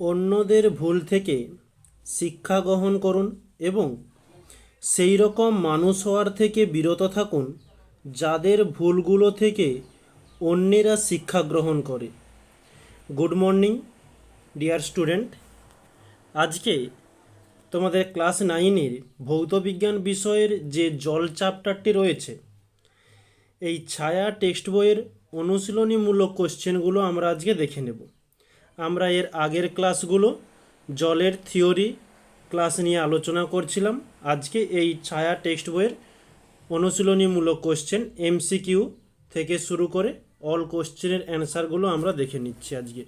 অন্যদের ভুল থেকে শিক্ষা গ্রহণ করুন এবং সেই রকম মানুষ হওয়ার থেকে বিরত থাকুন যাদের ভুলগুলো থেকে অন্যেরা শিক্ষা গ্রহণ করে। গুড মর্নিং ডিয়ার স্টুডেন্ট আজকে তোমাদের ক্লাস নাইনের ভৌতবিজ্ঞান বিষয়ের যে জল চ্যাপ্টারটি রয়েছে, এই ছায়া টেক্সট বইয়ের অনুশীলনীমূলক কোশ্চেনগুলো আমরা আজকে দেখে নেব। আমরা এর আগের ক্লাসগুলো জলের থিওরি ক্লাস নিয়ে আলোচনা করছিলাম। আজকে এই ছায়া টেক্সট বইয়ের অনুশীলনীমূলক কোশ্চেন এমসিকিউ থেকে শুরু করে অল কোশ্চেনের অ্যান্সারগুলো আমরা দেখে নিচ্ছি আজকে।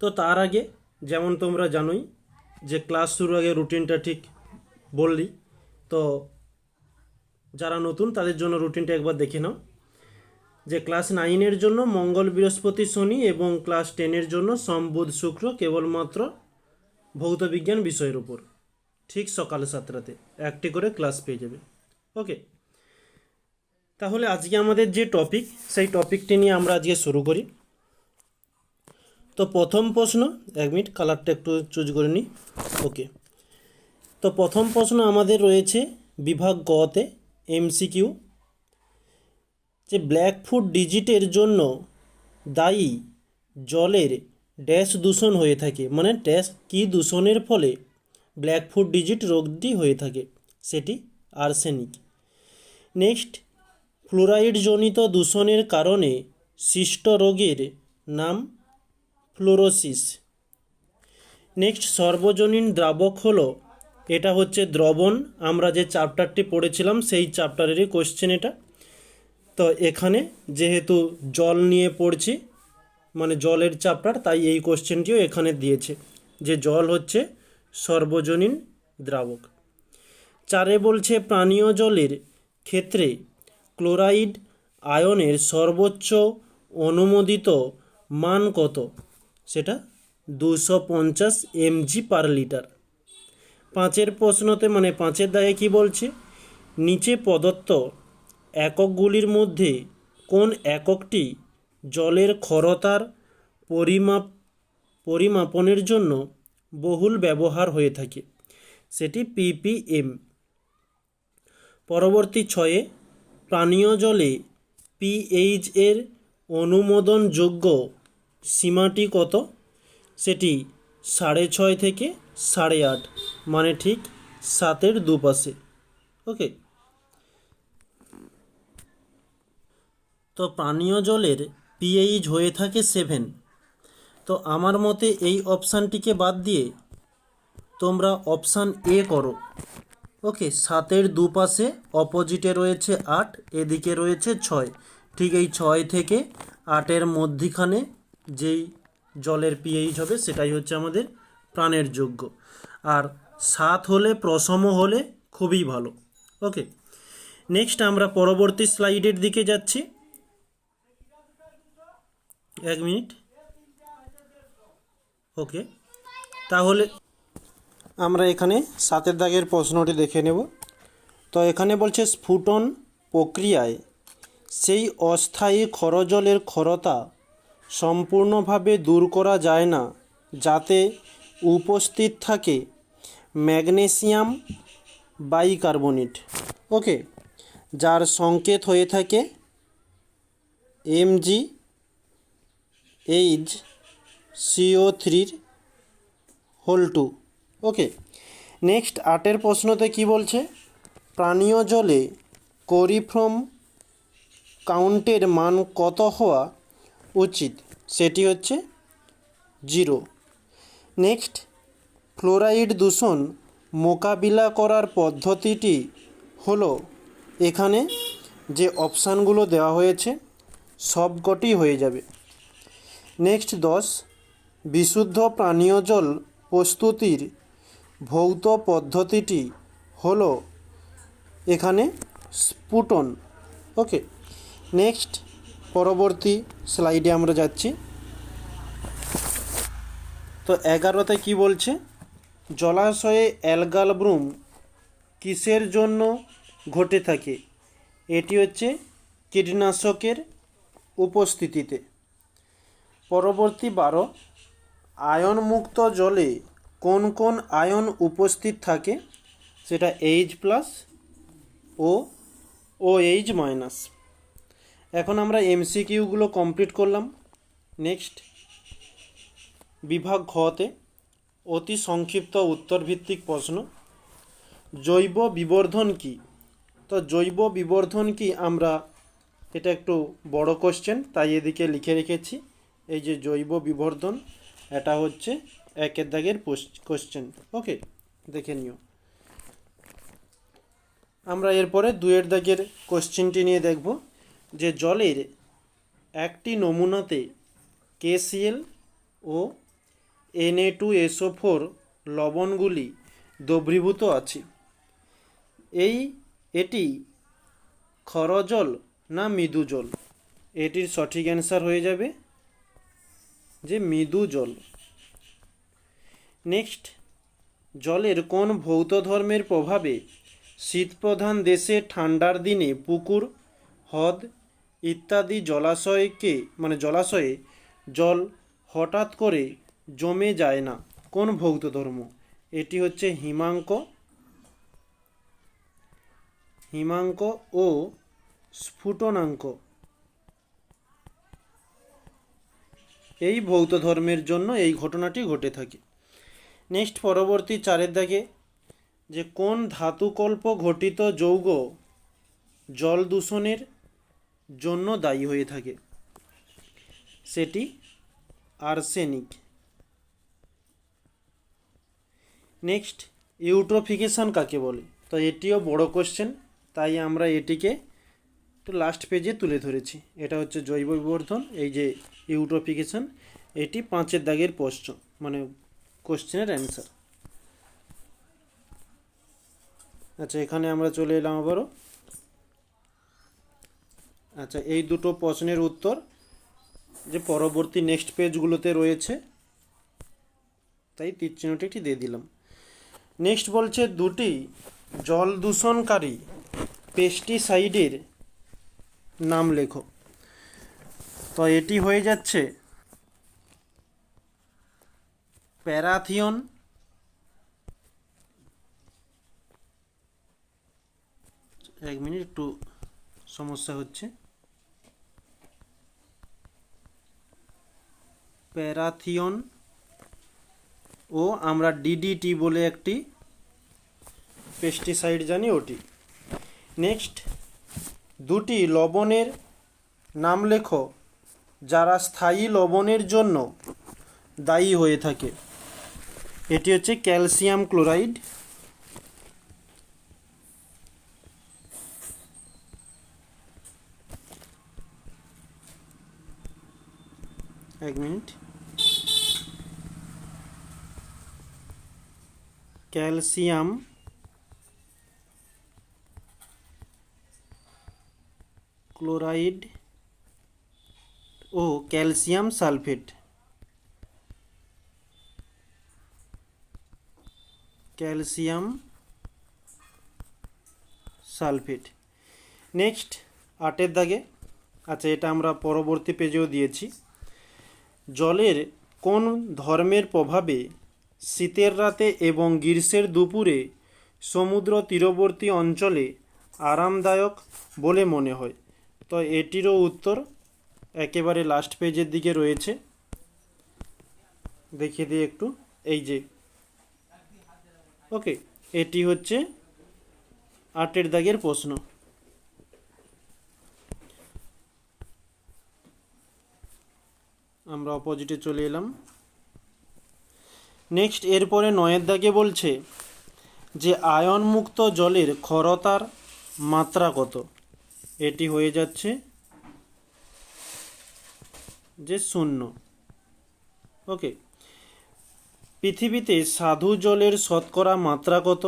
তো তার আগে, যেমন তোমরা জানোই যে ক্লাস শুরুর আগে রুটিনটা ঠিক বললি, তো যারা নতুন তাদের জন্য রুটিনটা একবার দেখে নাও। যে ক্লাস নাইনের জন্য মঙ্গল বৃহস্পতি শনি এবং ক্লাস টেনের জন্য সোম, বুধ, শুক্র কেবলমাত্র ভৌতবিজ্ঞান বিষয়ের উপর। ঠিক সকাল সাতটাতে একটি করে ক্লাস পেয়ে যাবে। ওকে। তাহলে আজকে আমাদের যে টপিক, সেই টপিকটি নিয়ে আমরা আজকে শুরু করি। তো প্রথম প্রশ্ন, এক মিনিট কালারটা একটু চুজ করে নিই। ওকে। তো প্রথম প্রশ্ন আমাদের রয়েছে, বিভাগ গতে এমসিকিউ যে ব্ল্যাক ব্ল্যাকফুট ডিজিটের জন্য দায়ী জলের ড্যাশ দূষণ হয়ে থাকে। মানে ড্যাশ কি দূষণের ফলে ব্ল্যাক ব্ল্যাকফুট ডিজিট রোগটি হয়ে থাকে? সেটি আর্সেনিক। নেক্সট, ফ্লোরাইডজনিত দূষণের কারণে সৃষ্ট রোগের নাম ফ্লোরোসিস। নেক্সট, সর্বজনীন দ্রাবক হলো, এটা হচ্ছে দ্রবণ। আমরা যে চ্যাপ্টারটি পড়েছিলাম, সেই চ্যাপ্টারেরই কোশ্চেন এটা। তো এখানে যেহেতু জল নিয়ে পড়ছি মানে জলের চ্যাপ্টার তাই এই কোশ্চেনটিও এখানে দিয়েছে যে জল হচ্ছে সর্বজনীন দ্রাবক। চারে বলছে পানীয় জলের ক্ষেত্রে ক্লোরাইড আয়নের সর্বোচ্চ অনুমোদিত মান কত? সেটা দুশো পঞ্চাশ এমজি পার লিটার পাঁচের প্রশ্নতে মানে পাঁচের দায়ে কি বলছে? নিচে প্রদত্ত এককগুলির মধ্যে কোন এককটি জলের ক্ষরতার পরিমাপ, পরিমাপনের জন্য বহুল ব্যবহার হয়ে থাকে? সেটি পিপিএম পরবর্তী ছয়ে পানীয় জলে পিএইচ এর অনুমোদনযোগ্য সীমাটি কত? সেটি সাড়ে ছয় থেকে সাড়ে আট মানে ঠিক সাতের দুপাশে। ওকে। তো পানীয় জলের পিএইচ হয়ে থাকে সেভেন তো আমার মতে এই অপশানটিকে বাদ দিয়ে তোমরা অপশান এ করো। ওকে সাতের দুপাশে অপোজিটে রয়েছে আট, এদিকে রয়েছে ছয়। ঠিক এই ছয় থেকে আটের মধ্যিখানে যেই জলের পিএইচ হবে, সেটাই হচ্ছে আমাদের প্রাণের যোগ্য। আর সাত হলে প্রসম হলে খুবই ভালো। ওকে নেক্সট আমরা পরবর্তী স্লাইডের দিকে যাচ্ছি। এক মিনিট। ওকে। তাহলে আমরা এখানে সাতের দাগের প্রশ্নটি দেখে নেব। তো এখানে বলছে, স্ফুটন প্রক্রিয়ায় সেই অস্থায়ী ক্ষরজলের ক্ষরতা সম্পূর্ণভাবে দূর করা যায় না, যাতে উপস্থিত থাকে ম্যাগনেসিয়াম বাইকার্বনেট। ওকে, যার সংকেত হয়ে থাকে এমজি এইচ সিও থ্রির হোল টু ওকে নেক্সট আটের প্রশ্নতে কি বলছে? পানীয় জলে কোরিফ্রম কাউন্টের মান কত হওয়া উচিত? সেটি হচ্ছে জিরো। নেক্সট ফ্লোরাইড দূষণ মোকাবিলা করার পদ্ধতিটি হলো এখানে যে অপশানগুলো দেওয়া হয়েছে, সবকটি হয়ে যাবে। নেক্সট দশ, বিশুদ্ধ পানীয় জল প্রস্তুতির ভৌত পদ্ধতিটি হলো এখানে স্পুটন। ওকে, নেক্সট পরবর্তী স্লাইডে আমরা যাচ্ছি। তো এগারোতে কি বলছে? জলাশয়ে অ্যালগাল ব্রুম কিসের জন্য ঘটে থাকে? এটি হচ্ছে কীটনাশকের উপস্থিতিতে। পরবর্তী বারো, আয়নমুক্ত জলে কোন কোন আয়ন উপস্থিত থাকে? সেটা এইচ প্লাস ও ও এইচ মাইনাস এখন আমরা এমসিকিউগুলো কমপ্লিট করলাম। নেক্সট বিভাগ ঘতে অতি সংক্ষিপ্ত উত্তরভিত্তিক প্রশ্ন। জৈব বিবর্ধন কি? তো জৈব বিবর্ধন কি? আমরা এটা একটু বড় কোশ্চেন তাই এদিকে লিখে রেখেছি। এই যে জৈব বিবর্ধন, এটা হচ্ছে একের দাগের কোশ্চেন ওকে দেখে নিও। আমরা এরপরে দুয়ের দাগের কোশ্চেনটি নিয়ে দেখব। যে জলের একটি নমুনাতে কেসিএল ও এনএ টু এসও ফোর লবণগুলি দ্রবীভূত আছে। এই, এটি ক্ষরজল না মৃদু জল এটির সঠিক অ্যান্সার হয়ে যাবে যে মৃদু জল। নেক্সট, জলের কোন ভৌত ধর্মের প্রভাবে শীতপ্রধান দেশে ঠান্ডার দিনে পুকুর, হ্রদ ইত্যাদি জলাশয়কে মানে জলাশয়ে জল হঠাৎ করে জমে যায় না। কোন ভৌত ধর্ম? এটি হচ্ছে হিমাঙ্ক। হিমাঙ্ক ও স্ফুটনাঙ্ক। এই ভৌত ধর্মের জন্য এই ঘটনাটি ঘটে থাকে। নেক্সট পরবর্তী চারের দাগে যে কোন ধাতুকল্প ঘটিত যৌগ জল দূষণের জন্য দায়ী হয়ে থাকে? সেটি আর্সেনিক। নেক্সট, ইউট্রোফিকেশন কাকে বলে? তো এটিও বড় কোশ্চেন তাই আমরা এটিকে একটু লাস্ট পেজে তুলে ধরেছি। এটা হচ্ছে জৈব বিবর্ধন এই যে ইউট্রোফিকেশন এটি পাঁচের দাগের প্রশ্ন মানে কোশ্চেনের অ্যান্সার। আচ্ছা এখানে আমরা চলে এলাম আবারও। আচ্ছা এই দুটো প্রশ্নের উত্তর যে পরবর্তী নেক্সট পেজগুলোতে রয়েছে, তাই তীর চিহ্নটি একটি দিয়ে দিলাম। নেক্সট বলছে, দুটি জল দূষণকারী পেস্টিসাইডের নাম লেখো। তো এটি হয়ে যাচ্ছে। প্যারাথিয়ন। এক মিনিট, একটু সমস্যা হচ্ছে। প্যারাথিয়ন ও আমরা ডিডিটি বলে একটি পেস্টিসাইড জানি ওটি। নেক্সট দুটি লবণের নাম লেখো। যারা স্থায়ী লবণের জন্য দায়ী হয়ে থাকে। এটি হচ্ছে ক্যালসিয়াম ক্লোরাইড। এক মিনিট। ক্যালসিয়াম। ক্লোরাইড। ও calcium sulphate. Calcium sulphate. Next, আটের দাগে। আচ্ছা এটা আমরা পরবর্তী পেজেও দিয়েছি। জলের কোন ধর্মের প্রভাবে শীতের রাতে এবং গ্রীষ্মের দুপুরে সমুদ্র তীরবর্তী অঞ্চলে আরামদায়ক বলে মনে হয়? তো এটিরও উত্তর একেবারে লাস্ট পেজের দিকে রয়েছে। দেখিয়ে দিই একটু, এই যে। ওকে এটি হচ্ছে আটের দাগের প্রশ্ন। আমরা অপোজিটে চলে এলাম। নেক্সট এরপরে নয়ের দাগে বলছে যে, আয়নমুক্ত জলের ক্ষরতার মাত্রা কত? এটি হয়ে যাচ্ছে যে শূন্য। ওকে পৃথিবীতে সাধু জলের শতকরা মাত্রা কত?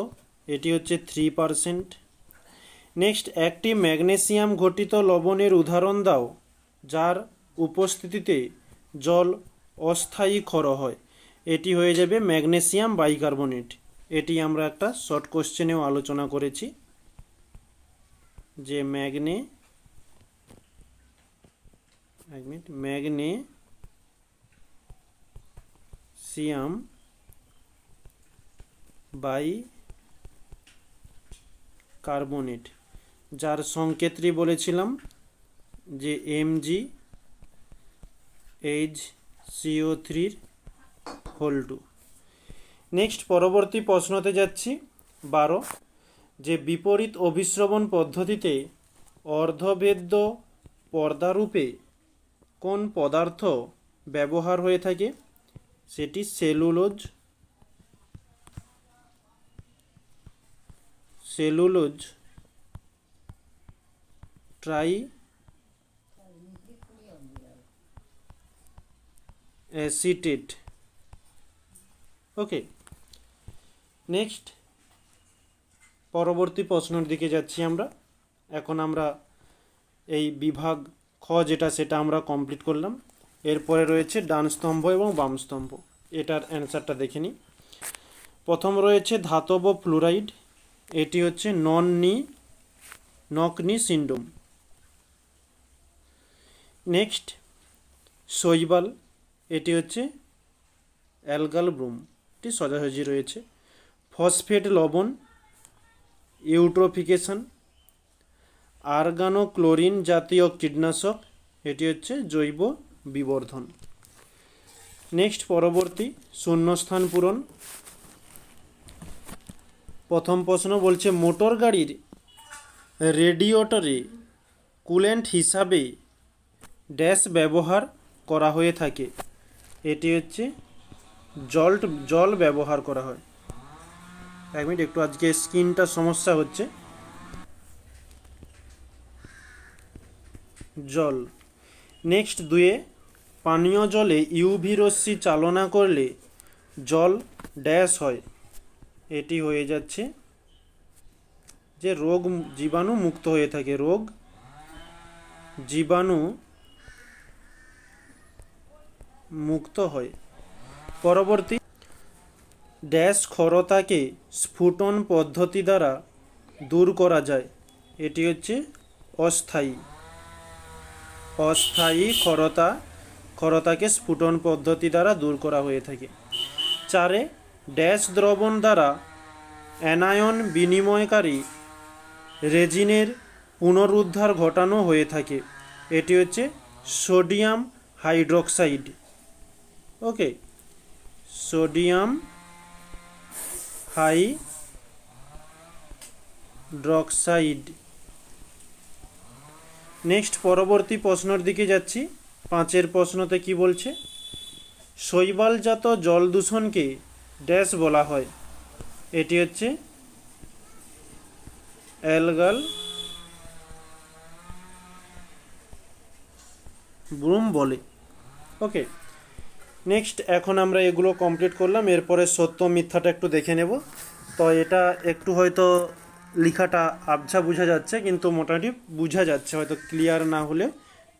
এটি হচ্ছে থ্রি পারসেন্ট নেক্সট একটি ম্যাগনেসিয়াম ঘটিত লবণের উদাহরণ দাও, যার উপস্থিতিতে জল অস্থায়ী ক্ষর হয়। এটি হয়ে যাবে ম্যাগনেসিয়াম বাইকার্বনেট। এটি আমরা একটা শর্ট কোশ্চেনেও আলোচনা করেছি। যে ম্যাগনে এক মিনিট, ম্যাগনে ক্যালসিয়াম বাই কার্বনেট, যার সংকেতটি বলেছিলাম যে এমজি এইচ সিও থ্রির হোল টু নেক্সট পরবর্তী প্রশ্নতে যাচ্ছি, বারো, যে বিপরীত অভিশ্রবণ পদ্ধতিতে অর্ধবেদ্য পর্দারূপে কোন পদার্থ ব্যবহার হয়ে থাকে? সেটি cellulose. Cellulose. Triacetate. Okay. Next. পরবর্তী প্রশ্নের দিকে যাচ্ছি আমরা। এখন আমরা এই বিভাগ যেটা, সেটা আমরা কমপ্লিট করলাম। এরপরে রয়েছে ডান স্তম্ভ এবং বাম স্তম্ভ। এটার অ্যান্সারটা দেখে নিই। প্রথম রয়েছে ধাতব ফ্লুরাইড এটি হচ্ছে নন নি নকনি সিন্ডোম নেক্সট শৈবাল। এটি হচ্ছে অ্যালগাল ব্রুম। এটি সোজাসুজি রয়েছে। ফসফেট লবণ, ইউট্রোফিকেশন। আর্গানোক্লোরিন জাতীয় কীটনাশক, এটি হচ্ছে জৈব বিবর্ধন। নেক্সট, পরবর্তী, শূন্যস্থান পূরণ। প্রথম প্রশ্ন বলছে, মোটর গাড়ির রেডিওটরে কুলেন্ট হিসাবে ড্যাশ ব্যবহার করা হয়ে থাকে। এটি হচ্ছে জল জল ব্যবহার করা হয়। এক মিনিট, একটু আজকে স্কিনটা সমস্যা হচ্ছে। জল। নেক্সট দুয়ে, পানীয় জলে ইউভি রশ্মি চালনা করলে জল ড্যাশ হয়। এটি হয়ে যাচ্ছে যে রোগ জীবাণু মুক্ত হয়ে থাকে। রোগ জীবাণু মুক্ত হয়। পরবর্তী, ড্যাশ ক্ষরতাকে স্ফুটন পদ্ধতি দ্বারা দূর করা যায়। এটি হচ্ছে অস্থায়ী। অস্থায়ী ক্ষরতা, ক্ষরতাকে স্ফুটন পদ্ধতি দ্বারা দূর করা হয়ে থাকে। চারে, ড্যাশ দ্রবণ দ্বারা অ্যানায়ন বিনিময়কারী রেজিনের পুনরুদ্ধার ঘটানো হয়ে থাকে। এটি হচ্ছে sodium hydroxide. Okay, sodium hydroxide. Next পরবর্তী প্রশ্নের দিকে যাচ্ছি। পাঁচের প্রশ্নতে কি বলছে? শৈবালজাত জল দূষণকে ড্যাশ বলা হয়। এটি হচ্ছে অ্যালগাল ব্রুম বলে। ওকে, নেক্সট এখন আমরা এগুলো কমপ্লিট করলাম। এরপরে সত্য মিথ্যাটা একটু দেখে নেব। তো এটা একটু হয়তো লেখাটা আবছা বোঝা যাচ্ছে, কিন্তু মোটামুটি বোঝা যাচ্ছে, হয়তো ক্লিয়ার না হলে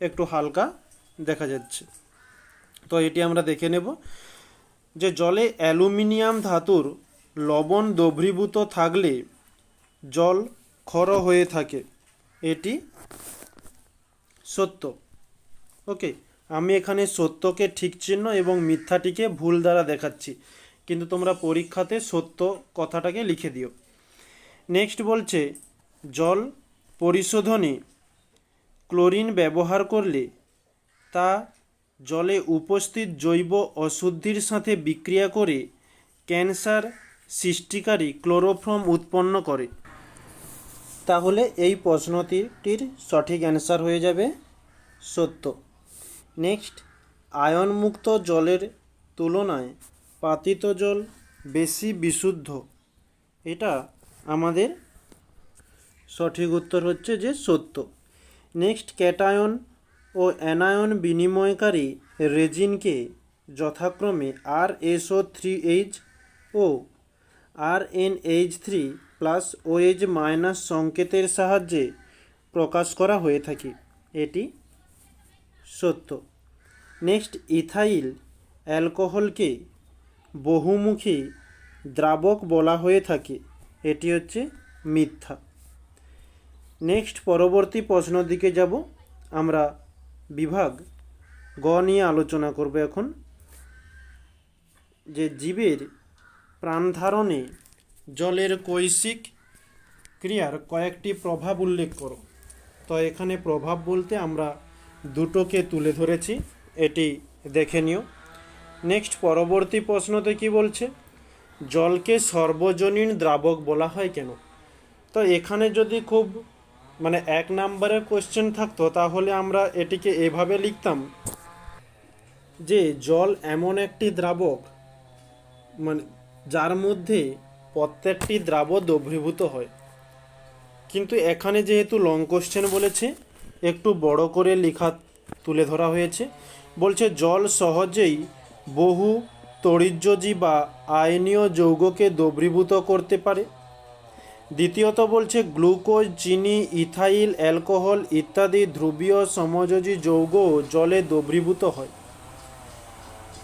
একটু হালকা দেখা যাচ্ছে। তো এটি আমরা দেখে নেব যে জলে অ্যালুমিনিয়াম ধাতুর লবণ দ্রবীভূত থাকলে জল ক্ষর হয়ে থাকে। এটি সত্য। ওকে, আমি এখানে সত্যকে ঠিক চিহ্ন এবং মিথ্যাটিকে ভুল দ্বারা দেখাচ্ছি, কিন্তু তোমরা পরীক্ষাতে সত্য কথাটাকে লিখে দিও। নেক্সট বলছে, জল পরিশোধনে ক্লোরিন ব্যবহার করলে তা জলে উপস্থিত জৈব অশুদ্ধির সাথে বিক্রিয়া করে ক্যান্সার সৃষ্টিকারী ক্লোরোফর্ম উৎপন্ন করে। তাহলে এই প্রশ্নটির সঠিক অ্যান্সার হয়ে যাবে সত্য। নেক্সট, আয়নমুক্ত জলের তুলনায় পাতিত জল বেশি বিশুদ্ধ। এটা আমাদের সঠিক উত্তর হচ্ছে যে সত্য। নেক্সট, ক্যাটায়ন ও অ্যানায়ন বিনিময়কারী রেজিনকে যথাক্রমে আর এসও থ্রি এইচ ও R N H three plus OH minus সংকেতের সাহায্যে প্রকাশ করা হয়ে থাকে। এটি সত্য। নেক্সট, ইথাইল অ্যালকোহলকে বহুমুখী দ্রাবক বলা হয়ে থাকে। এটি হচ্ছে মিথ্যা। নেক্সট পরবর্তী প্রশ্নের দিকে যাব। আমরা বিভাগ গ নিয়ে আলোচনা করব এখন। যে জীবের প্রাণধারণে জলের কৈশিক ক্রিয়ার কয়েকটি প্রভাব উল্লেখ করো। তো এখানে প্রভাব বলতে আমরা দুটোকে তুলে ধরেছি, এটি দেখে নিও। নেক্সট পরবর্তী প্রশ্নতে কি বলছে? জলকে সর্বজনীন দ্রাবক বলা হয় কেন? তো এখানে যদি খুব মানে এক নাম্বারের কোশ্চেন থাকতো, তাহলে আমরা এটিকে এভাবে লিখতাম যে জল এমন একটি দ্রাবক মানে যার মধ্যে প্রত্যেকটি দ্রাব দ্রবীভূত হয়। কিন্তু এখানে যেহেতু লং কোশ্চেন বলেছে, একটু বড় করে লেখা তুলে ধরা হয়েছে। বলছে জল সহজেই বহু তরিজ্যোজী বা আয়নীয় যৌগকে দ্রবীভূত করতে পারে। দ্বিতীয়ত বলছে গ্লুকোজ, চিনি, ইথাইল, অ্যালকোহল ইত্যাদি ধ্রুবীয় সমযোজী যৌগ জলে দ্রবীভূত হয়।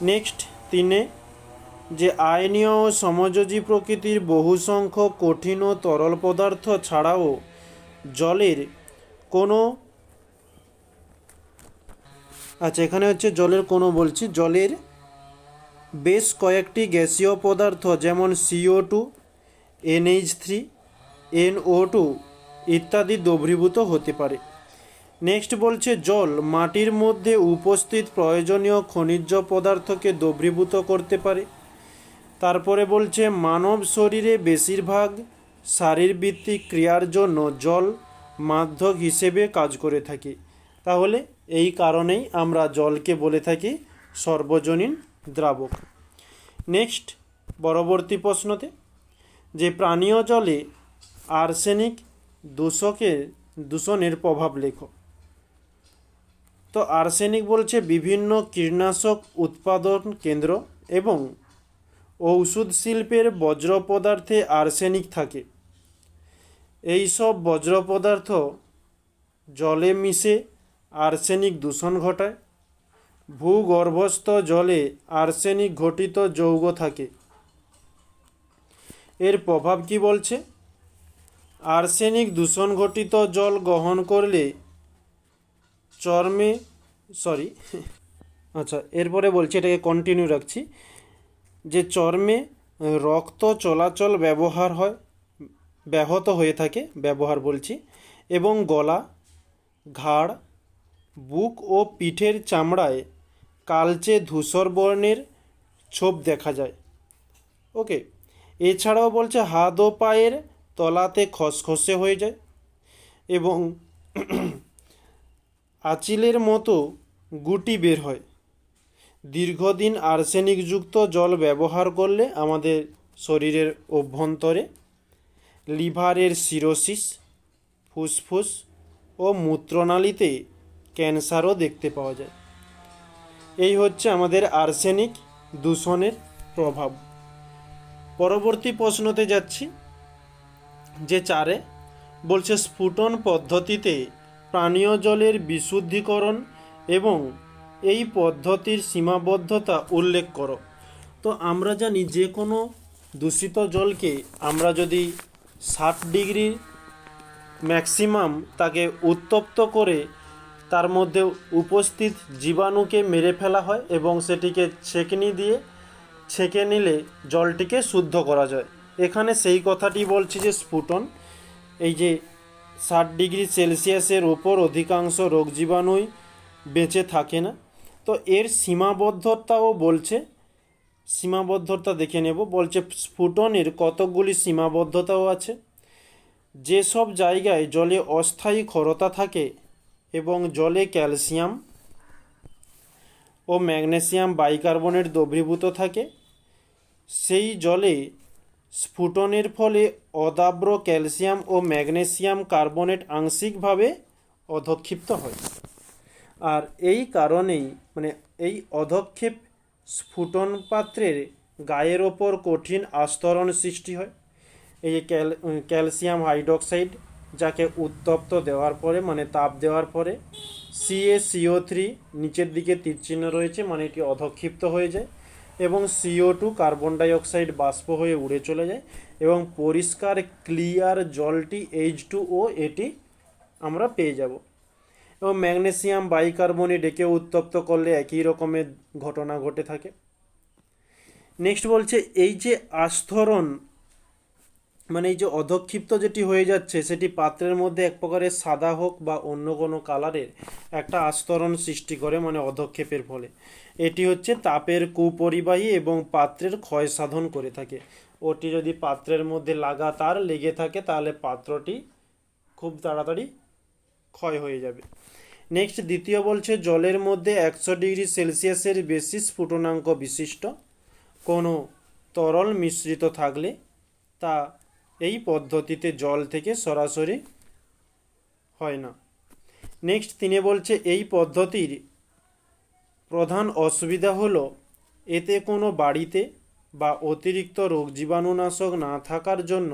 নেক্সট তিনে, যে আয়নীয় ও সমযোজী প্রকৃতির বহু সংখ্যক কঠিন ও তরল পদার্থ ছাড়াও জলের কোনো আচ্ছা এখানে হচ্ছে জলের কোনো বলছি, জলের বেশ কয়েকটি গ্যাসীয় পদার্থ যেমন CO two NH three NO two ইত্যাদি দ্রবীভূত হতে পারে। নেক্সট বলছে জল। মাটির মধ্যে উপস্থিত প্রয়োজনীয় খনিজ পদার্থকে দ্রবীভূত করতে পারে। তারপরে বলছে মানব শরীরে বেশিরভাগ শারীরবৃত্তিক ক্রিয়ার জন্য জল মাধ্যম হিসেবে কাজ করে থাকে। তাহলে এই কারণেই আমরা জলকে বলে থাকি সর্বজনীন দ্রাবক। নেক্সট পরবর্তী প্রশ্নতে, যে পানীয় জলে আর্সেনিক দূষকের দূষণের প্রভাব লেখো। তো আর্সেনিক বলছে বিভিন্ন কীটনাশক উৎপাদন কেন্দ্র এবং ঔষধ শিল্পের বজ্র পদার্থে আর্সেনিক থাকে। এই সব বজ্র পদার্থ জলে মিশে আর্সেনিক দূষণ ঘটায়। ভূগর্ভস্থ জলে আর্সেনিক ঘটিত যৌগ থাকে। এর প্রভাব কি বলছে? আর্সেনিক দূষণ ঘটিত জল গ্রহণ করলে চর্মে সরি আচ্ছা এরপরে বলছি, এটাকে কন্টিনিউ রাখছি, যে চর্মে রক্ত চলাচল ব্যবহার হয়, ব্যাহত হয়ে থাকে, ব্যবহার বলছি, এবং গলা, ঘাড়, বুক ও পিঠের চামড়ায় কালচে ধূসর বর্ণের ছোপ দেখা যায়। ওকে এছাড়াও বলছে হাত ও পায়ের তলাতে খসখসে হয়ে যায় এবং আচিলের মতো গুটি বের হয়। দীর্ঘদিন আর্সেনিকযুক্ত জল ব্যবহার করলে আমাদের শরীরের অভ্যন্তরে লিভারের সিরোসিস, ফুসফুস ও মূত্রনালীতে ক্যান্সারও দেখতে পাওয়া যায়। এই হচ্ছে আমাদের আর্সেনিক দূষণের প্রভাব। পরবর্তী প্রশ্নতে যাচ্ছি, যে চারে বলছে স্ফুটন পদ্ধতিতে পানীয় জলের বিশুদ্ধিকরণ এবং এই পদ্ধতির সীমাবদ্ধতা উল্লেখ করো। তো আমরা জানি যে কোনো দূষিত জলকে আমরা যদি ষাট ডিগ্রি ম্যাক্সিমাম তাকে উত্তপ্ত করে তার মধ্যে উপস্থিত জীবাণুকে মেরে ফেলা হয় এবং সেটিকে ছেঁকনি দিয়ে ছেঁকে নিলে জলটিকে শুদ্ধ করা যায়। এখানে সেই কথাটি বলছি যে স্ফুটন, এই যে ষাট ডিগ্রি সেলসিয়াসের ওপর অধিকাংশ রোগ জীবাণুই বেঁচে থাকে না। তো এর সীমাবদ্ধতাও বলছে, সীমাবদ্ধতা দেখে নেব। বলছে, স্ফুটনের কতকগুলি সীমাবদ্ধতাও আছে। যেসব জায়গায় জলে অস্থায়ী ক্ষরতা থাকে এবং জলে ক্যালসিয়াম ও ম্যাগনেসিয়াম বাইকার্বনেট দ্রবীভূত থাকে। সেই জলে স্ফুটনের ফলে অদাব্র ক্যালসিয়াম ও ম্যাগনেসিয়াম কার্বনেট আংশিকভাবে অধক্ষিপ্ত হয়। আর এই কারণেই মানে এই অধক্ষেপ স্ফুটন পাত্রের গায়ের ওপর কঠিন আস্তরণ সৃষ্টি হয়। এই ক্যাল, ক্যালসিয়াম হাইড্রক্সাইড যাকে উত্তপ্ত দেওয়ার পরে মানে তাপ দেওয়ার পরে সিএ সিও থ্রি নিচের দিকে তীরচিহ্ন রয়েছে মানে এটি অধক্ষিপ্ত হয়ে যায় এবং সিও টু কার্বন ডাইঅক্সাইড বাষ্প হয়ে উড়ে চলে যায় এবং পরিষ্কার ক্লিয়ার জলটি এইচ টু ও এটি আমরা পেয়ে যাব। এবং ম্যাগনেসিয়াম বাইকার্বনেট একে উত্তপ্ত করলে একই রকমের ঘটনা ঘটে থাকে। নেক্সট বলছে, এই যে আস্তরণ মানে এই যে অধক্ষিপ্ত যেটি হয়ে যাচ্ছে, সেটি পাত্রের মধ্যে এক প্রকারের সাদা হোক বা অন্য কোনো কালারের একটা আস্তরণ সৃষ্টি করে মানে অধক্ষেপের ফলে। এটি হচ্ছে তাপের কুপরিবাহী এবং পাত্রের ক্ষয় সাধন করে থাকে। ওটি যদি পাত্রের মধ্যে লাগাতার লেগে থাকে, তাহলে পাত্রটি খুব তাড়াতাড়ি ক্ষয় হয়ে যাবে। নেক্সট, দ্বিতীয় বলছে, জলের মধ্যে একশো ডিগ্রি সেলসিয়াসের বেশি স্ফুটনাঙ্ক বিশিষ্ট। কোনো তরল মিশ্রিত থাকলে তা এই পদ্ধতিতে জল থেকে সরাসরি হয় না। নেক্সট তিনি বলছে, এই পদ্ধতির প্রধান অসুবিধা হলো, এতে কোনো বাড়িতে বা অতিরিক্ত রোগ জীবাণুনাশক না থাকার জন্য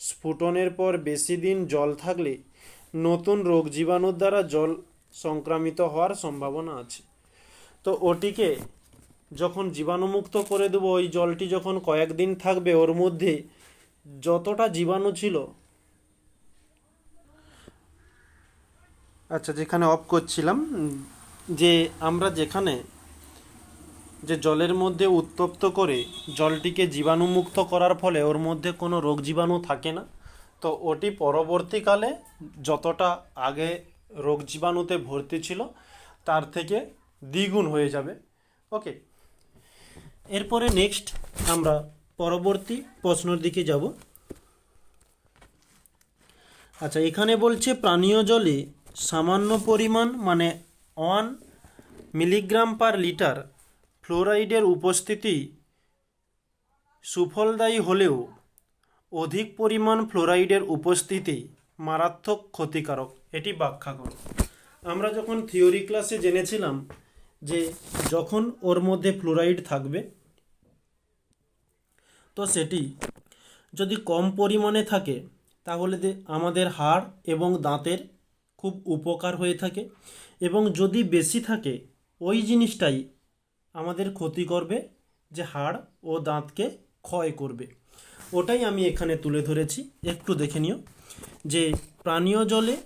স্ফুটনের পর বেশি দিন জল থাকলে নতুন রোগ জীবাণুর দ্বারা জল সংক্রামিত হওয়ার সম্ভাবনা আছে। তো ওটিকে যখন জীবাণুমুক্ত করে দেবো, ওই জলটি যখন কয়েকদিন থাকবে, ওর মধ্যে যতটা জীবাণু ছিল। আচ্ছা যেখানে অফ করছিলাম যে আমরা যেখানে, যে জলের মধ্যে উত্তপ্ত করে জলটিকে জীবাণুমুক্ত করার ফলে ওর মধ্যে কোনো রোগ জীবাণু থাকে না। তো ওটি পরবর্তীকালে যতটা আগে রোগ জীবাণুতে ভর্তি ছিল, তার থেকে দ্বিগুণ হয়ে যাবে। ওকে এরপরে নেক্সট আমরা পরবর্তী প্রশ্নের দিকে যাব। আচ্ছা এখানে বলছে পানীয় জলে সামান্য পরিমাণ মানে ওয়ান মিলিগ্রাম পার লিটার ফ্লোরাইডের উপস্থিতি সুফলদায়ী হলেও অধিক পরিমাণ ফ্লোরাইডের উপস্থিতি মারাত্মক ক্ষতিকারক। এটি ব্যাখ্যা করো আমরা যখন থিওরি ক্লাসে জেনেছিলাম যে যখন ওর মধ্যে ফ্লোরাইড থাকবে তো সেটি যদি কম পরিমাণে থাকে, তাহলে আমাদের হাড় এবং দাঁতের খুব উপকার হয়ে থাকে এবং যদি বেশি থাকে, ওই জিনিসটাই আমাদের ক্ষতি করবে যে হাড় ও দাঁতকে ক্ষয় করবে। ওটাই আমি এখানে তুলে ধরেছি। একটু দেখে নিও। যে পানীয় জলে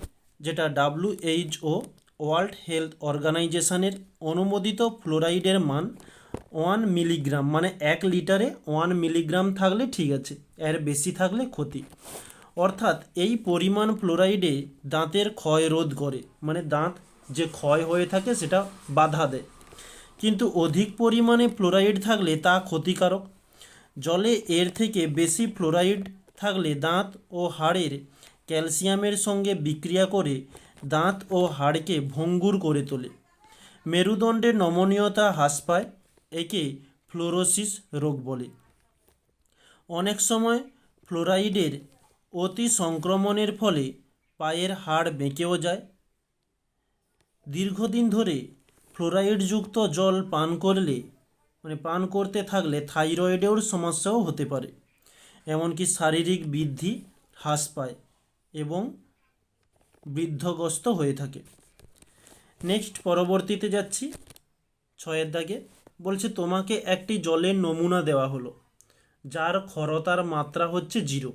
যেটা ডাব্লিউএইচও ওয়ার্ল্ড হেলথ অর্গানাইজেশনের অনুমোদিত ফ্লোরাইডের মান ওয়ান মিলিগ্রাম মানে এক লিটারে ওয়ান মিলিগ্রাম থাকলে ঠিক আছে, এর বেশি থাকলে ক্ষতি। অর্থাৎ এই পরিমাণ ফ্লোরাইডে দাঁতের ক্ষয় রোধ করে মানে দাঁত যে ক্ষয় হয়ে থাকে সেটা বাধা দেয়। কিন্তু অধিক পরিমাণে ফ্লোরাইড থাকলে তা ক্ষতিকারক। জলে এর থেকে বেশি ফ্লোরাইড থাকলে দাঁত ও হাড়ের ক্যালসিয়ামের সঙ্গে বিক্রিয়া করে দাঁত ও হাড়কে ভঙ্গুর করে তোলে। মেরুদণ্ডের নমনীয়তা হ্রাস পায়। একে ফ্লোরোসিস রোগ বলে। অনেক সময় ফ্লোরাইডের অতি সংক্রমণের ফলে পায়ের হাড় বেঁকেও যায়। দীর্ঘদিন ধরে ফ্লোরাইডযুক্ত জল পান করলে মানে পান করতে থাকলে থাইরয়েডের সমস্যাও হতে পারে, এমনকি শারীরিক বৃদ্ধি হ্রাস পায় এবং বৃদ্ধগ্রস্ত হয়ে থাকে। নেক্সট পরবর্তীতে যাচ্ছি, ছয়ের দাগে। বলছে, তোমাকে একটি জলের নমুনা দেওয়া হলো, যার ক্ষরতার মাত্রা হচ্ছে জিরো।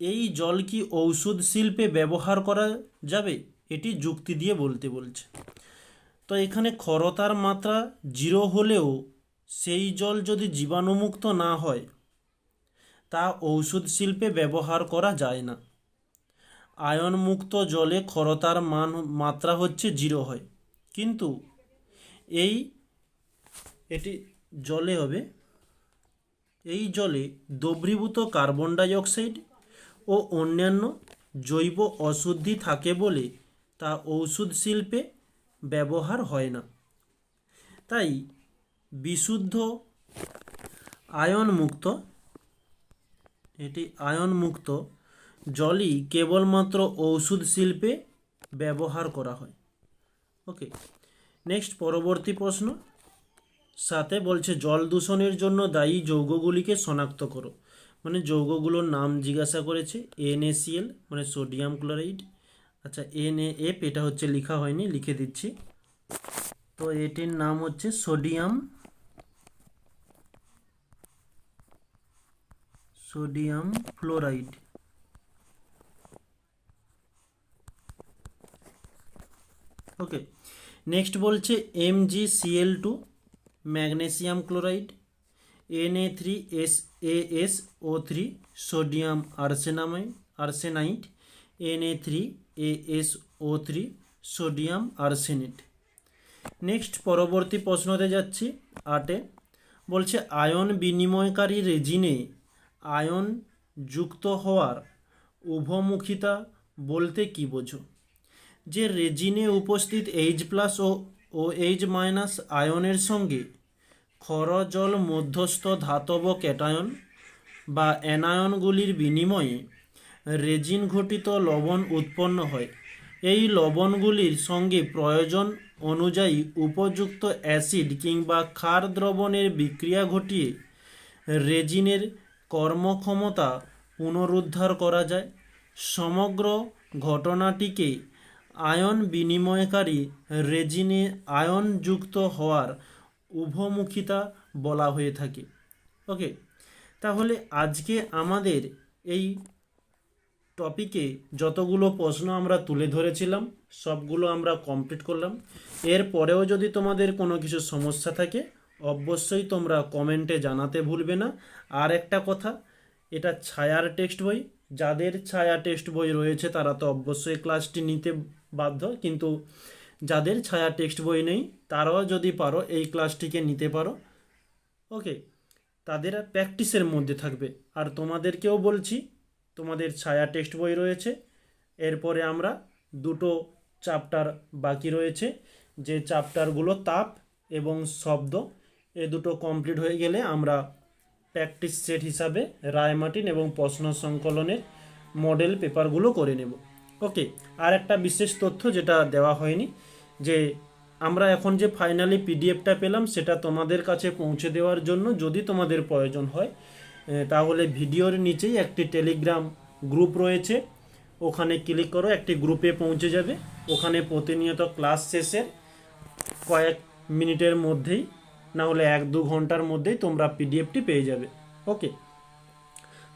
এই জল কি ঔষধ শিল্পে ব্যবহার করা যাবে? এটি যুক্তি দিয়ে বলতে বলছে। তো এখানে ক্ষরতার মাত্রা জিরো হলেও সেই জল যদি জীবাণুমুক্ত না হয়, তা ঔষধ শিল্পে ব্যবহার করা যায় না। আয়নমুক্ত জলে ক্ষরতার মান, মাত্রা হচ্ছে জিরো হয়। কিন্তু এই এটি জলে হবে। এই জলে দ্রবীভূত কার্বন ডাই অক্সাইড ও অন্যান্য জৈব অশুদ্ধি থাকে বলে তা ঔষধ শিল্পে ব্যবহার হয় না। তাই বিশুদ্ধ আয়নমুক্ত, এটি আয়নমুক্ত জলই কেবলমাত্র ঔষধ শিল্পে ব্যবহার করা হয়। ওকে, নেক্সট পরবর্তী প্রশ্ন। সাথে বলছে, জল দূষণের জন্য দায়ী যৌগগুলিকে শনাক্ত করো। মানে যৌগগুলোর নাম জিজ্ঞাসা করেছে এনএসিএল মানে সোডিয়াম ক্লোরাইড। আচ্ছা এন এফ এটা হচ্ছে লেখা হয়নি, লিখে দিচ্ছি। তো এটির নাম হচ্ছে sodium sodium fluoride okay, next বলছে M G CL two. Magnesium chloride, N A three S A S O three, sodium আর্সেনামাইড arsenite, N A three A S O three, sodium arsenate. Next পরবর্তী প্রশ্নতে যাচ্ছি আটে। বলছে, ion বিনিময়কারী রেজিনে ion যুক্ত হওয়ার উভমুখিতা বলতে কি বোঝো? যে রেজিনে উপস্থিত এইচ প্লাস ও ও এইচ মাইনাস আয়নের সঙ্গে খরজল মধ্যস্থ ধাতব ক্যাটায়ন বা অ্যানায়নগুলির বিনিময়ে রেজিন ঘটিত লবণ উৎপন্ন হয়। এই লবণগুলির সঙ্গে প্রয়োজন অনুযায়ী উপযুক্ত অ্যাসিড কিংবা ক্ষার দ্রবণের বিক্রিয়া ঘটিয়ে রেজিনের কর্মক্ষমতা পুনরুদ্ধার করা যায়। সমগ্র ঘটনাটিকে আয়ন বিনিময়কারী রেজিনে আয়নযুক্ত হওয়ার উভমুখিতা বলা হয়ে থাকে। ওকে তাহলে আজকে আমাদের এই টপিকে যতগুলো প্রশ্ন আমরা তুলে ধরেছিলাম, সবগুলো আমরা কমপ্লিট করলাম। এর পরেও যদি তোমাদের কোনো কিছু সমস্যা থাকে, অবশ্যই তোমরা কমেন্টে জানাতে ভুলবে না। আর একটা কথা, এটা ছায়ার টেক্সট বই, যাদের ছায়া টেক্সট বই রয়েছে তারা তো অবশ্যই ক্লাসটি নিতে বাধ্য, কিন্তু যাদের ছায়া টেক্সট বই নেই, তারাও যদি পারো এই ক্লাসটিকে নিতে পারো। ওকে, তাদের প্র্যাকটিসের মধ্যে থাকবে। আর তোমাদেরকেও বলছি, তোমাদের ছায়া টেক্সট বই রয়েছে। এরপরে আমরা দুটো চ্যাপ্টার বাকি রয়েছে, যে চ্যাপ্টারগুলো তাপ এবং শব্দ, এ দুটো কমপ্লিট হয়ে গেলে আমরা প্র্যাকটিস সেট হিসাবে রায়মার্টিন এবং প্রশ্ন সংকলনের মডেল পেপারগুলো করে নেব। ওকে আর একটা বিশেষ তথ্য যেটা দেওয়া হয়নি, যে আমরা এখন যে ফাইনালি পিডিএফটা পেলাম, সেটা তোমাদের কাছে পৌঁছে দেওয়ার জন্য যদি তোমাদের প্রয়োজন হয় তাহলে ভিডিওর নিচেই একটি টেলিগ্রাম গ্রুপ রয়েছে। ওখানে ক্লিক করো, একটি গ্রুপে পৌঁছে যাবে। ওখানে প্রতিনিয়ত ক্লাস শেষের কয়েক মিনিটের মধ্যেই না হলে এক দু ঘণ্টার মধ্যেই তোমরা পিডিএফটি পেয়ে যাবে। ওকে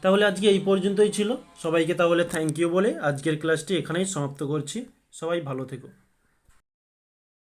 তাহলে আজকে এই পর্যন্তই ছিল। সবাইকে তাহলে থ্যাংক ইউ বলে আজকের ক্লাসটি এখানেই সমাপ্ত করছি। সবাই ভালো থেকো।